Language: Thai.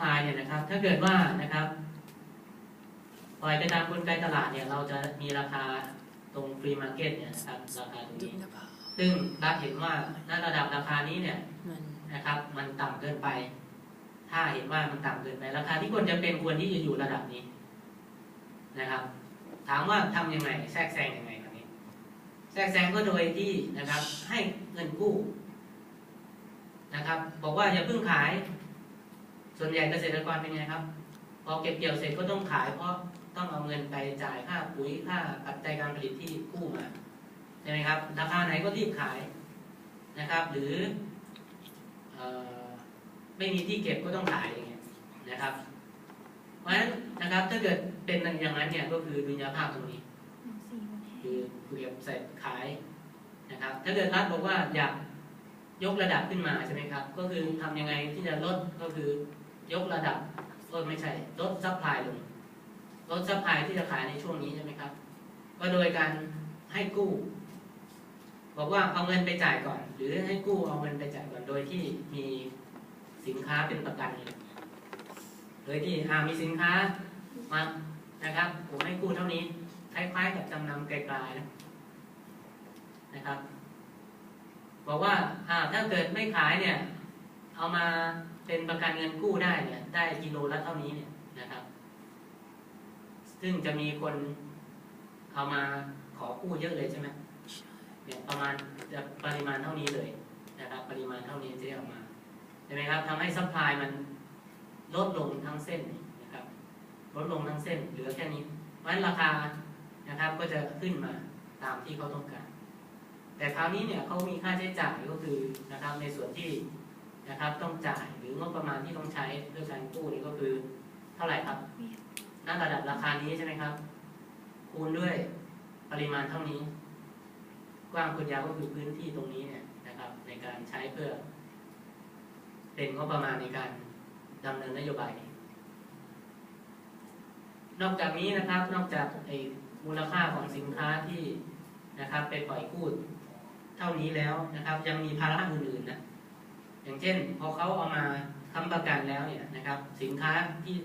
พลายเนี่ยนะครับ ถ้าเกิดว่านะครับปล่อยไปตามกลไกตลาดเนี่ยเราจะมีราคาตรงฟรีมาร์เก็ตเนี่ยนะครับราคาตรงดุนี้ลภาพซึ่งรัฐเห็นว่าณระดับราคานี้เนี่ยมันนะครับ มันต่ำเกินไป ถ้าเห็นว่ามันต่ำเกินไป ราคาที่ควรจะเป็นควรที่จะอยู่ระดับนี้นะครับ ถามว่าทำยังไงแทรกแซงยังไงครับนี้ แทรกแซงก็โดยที่นะครับ ให้เงินกู้นะครับ บอกว่าอย่าเพิ่งขาย ส่วนใหญ่เกษตรกรเป็นไงครับ พอเก็บเกี่ยวเสร็จก็ต้องขายเพราะต้องเอาเงินไปจ่ายค่าปุ๋ยค่าปัจจัยการผลิตที่กู้มาใช่ไหมครับ ราคาไหนก็รีบขายนะครับ หรืออไม่มีที่เก็บก็ต้องขายอย่างเงี้ยนะครับ เพราะฉะนั้นนะครับถ้าเกิดเป็นอย่างนั้นเนี่ยก็คือดุลยภาพตรงนี้ คือเก็บเสร็จขายนะครับ ถ้าเกิดรัฐบอกว่าอยากยกระดับขึ้นมาใช่ไหมครับ ก็คือทำยังไงที่จะลดก็คือ ยกระดับก็ไม่ใช่ลดซัพพลายลงลดซัพพลายที่จะขายในช่วงนี้ใช่ไหมครับ ก็โดยการให้กู้ บอกว่าเอาเงินไปจ่ายก่อน หรือให้กู้เอาเงินไปจ่ายก่อนโดยที่มีสินค้าเป็นประกันเลยโดยที่อามีสินค้ามานะครับ ผมให้กู้เท่านี้คล้ายๆกับจำนำไกลๆนะนะครับ บอกว่าถ้าเกิดไม่ขายเนี่ย เอามา เป็นประกันเงินกู้ได้เนี่ยได้กิโลละเท่านี้เนี่ยนะครับ ซึ่งจะมีคนเอามาขอกู้เยอะเลยใช่ไหมเนี่ยประมาณจะปริมาณเท่านี้เลยนะครับ ปริมาณเท่านี้จะได้ออกมาใช่ไหมครับทำให้ซัพพลายมันลดลงทั้งเส้นนะครับ ลดลงทั้งเส้นเหลือแค่นี้ เพราะฉะนั้นราคานะครับก็จะขึ้นมาตามที่เขาต้องการ แต่คราวนี้เนี่ยเขามีค่าใช้จ่ายก็คือนะครับในส่วนที่นะครับต้องจ่าย ประมาณที่ต้องใช้เพื่อการกู้นี่ก็คือเท่าไหร่ครับณระดับราคานี้ใช่ไหมครับ คูณด้วยปริมาณเท่านี้ กว้างคูณยาวก็คือพื้นที่ตรงนี้เนี่ยนะครับ ในการใช้เพื่อ เป็นงบประมาณในการดำเนินนโยบายนี้นอกจากนี้นะครับ นอกจากไอ้มูลค่าของสินค้าที่นะครับไปปล่อยกู้เท่านี้แล้วนะครับ ยังมีภาระอื่นๆนะ อย่างเช่นพอเขาเอามาค้ำประกันแล้วเนี่ยนะครับสินค้าที่